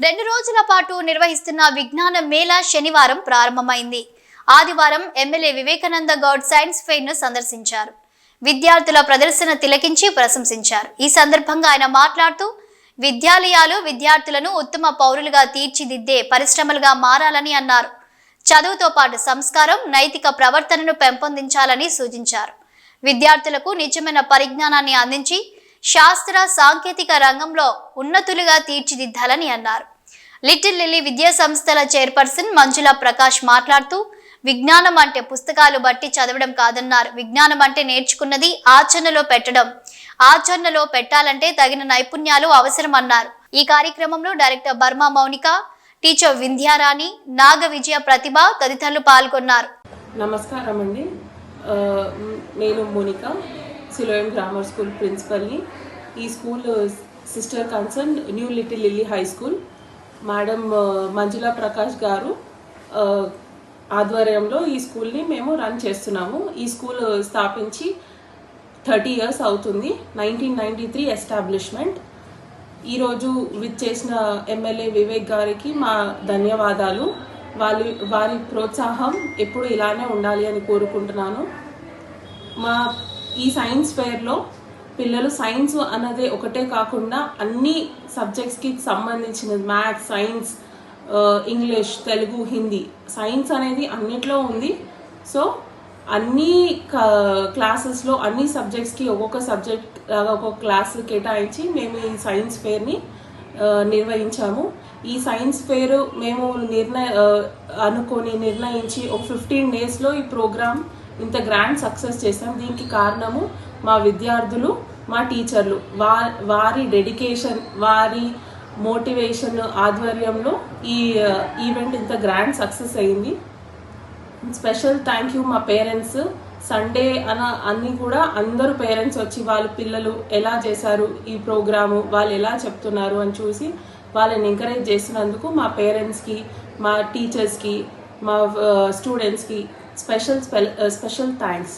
రెండు రోజుల పాటు నిర్వహిస్తున్న విజ్ఞాన మేళా శనివారం ప్రారంభమైంది. ఆదివారం ఎమ్మెల్యే వివేకానంద గౌడ్ సైన్స్ ఫెయిర్ను సందర్శించారు. విద్యార్థుల ప్రదర్శన తిలకించి ప్రశంసించారు. ఈ సందర్భంగా ఆయన మాట్లాడుతూ విద్యాలయాలు విద్యార్థులను ఉత్తమ పౌరులుగా తీర్చిదిద్దే పరిశ్రమలుగా మారాలని అన్నారు. చదువుతో పాటు సంస్కారం నైతిక ప్రవర్తనను పెంపొందించాలని సూచించారు. విద్యార్థులకు నిజమైన పరిజ్ఞానాన్ని అందించి శాస్త్ర సాంకేతిక రంగంలో ఉన్నతులుగా తీర్చిదిద్దాలని అన్నారు. లిటిల్ లిల్లీ విద్యా సంస్థల చైర్పర్సన్ మంజుల ప్రకాష్ మాట్లాడుతూ విజ్ఞానం అంటే పుస్తకాలు బట్టి చదవడం కాదన్నారు. విజ్ఞానం అంటే నేర్చుకున్నది ఆచరణలో పెట్టడం. ఆచరణలో పెట్టాలంటే తగిన నైపుణ్యాలు అవసరమన్నారు. ఈ కార్యక్రమంలో డైరెక్టర్ బర్మా మౌనిక టీచర్ వింధ్యారాణి నాగ విజయ ప్రతిభ తదితరులు పాల్గొన్నారు. నమస్కారం అండి నేను మోనిక. సిలోయం గ్రామర్ స్కూల్ ప్రిన్సిపల్ని ఈ school sister concern new little lily high school madam Manjula Prakash garu uh, ఆధ్వర్యంలో ఈ స్కూల్ని మేము రన్ చేస్తున్నాము. ఈ స్కూల్ uh, స్థాపించి థర్టీ ఇయర్స్ అవుతుంది. నైన్టీన్ నైంటీ త్రీ ఎస్టాబ్లిష్మెంట్ ఈరోజు విత్ చేసిన ఎమ్మెల్యే వివేక్ గారికి మా ధన్యవాదాలు. వాళ్ళు వారి ప్రోత్సాహం ఎప్పుడు ఇలానే ఉండాలి అని కోరుకుంటున్నాను. మా ఈ సైన్స్ ఫెయిర్లో పిల్లలు సైన్స్ అన్నదే ఒకటే కాకుండా అన్ని సబ్జెక్ట్స్కి సంబంధించిన maths science English Telugu Hindi science అనేది అన్నిట్లో ఉంది. సో అన్ని క్లాసెస్లో అన్ని సబ్జెక్ట్స్కి ఒక్కొక్క సబ్జెక్ట్ ఒక్కొక్క క్లాస్ కేటాయించి మేము ఈ సైన్స్ ఫెయిర్ని నిర్వహించాము. ఈ సైన్స్ ఫెయిర్ మేము నిర్ణయ అనుకొని నిర్ణయించి ఒక ఫిఫ్టీన్ డేస్లో ఈ ప్రోగ్రామ్ ఇంత గ్రాండ్ సక్సెస్ చేసాం దీనికి కారణము మా విద్యార్థులు మా టీచర్లు. వా వారి డెడికేషన్ వారి మోటివేషన్ ఆధ్వర్యంలో ఈ ఈవెంట్ ఇంత గ్రాండ్ సక్సెస్ అయింది. స్పెషల్ థ్యాంక్ యూ మా పేరెంట్స్ సండే అన అన్ని కూడా అందరూ పేరెంట్స్ వచ్చి వాళ్ళ పిల్లలు ఎలా చేశారు ఈ ప్రోగ్రాము వాళ్ళు ఎలా చెప్తున్నారు అని చూసి వాళ్ళని ఎంకరేజ్ చేసినందుకు మా పేరెంట్స్కి మా టీచర్స్కి మా స్టూడెంట్స్కి స్పెషల్ స్పెషల్ థ్యాంక్స్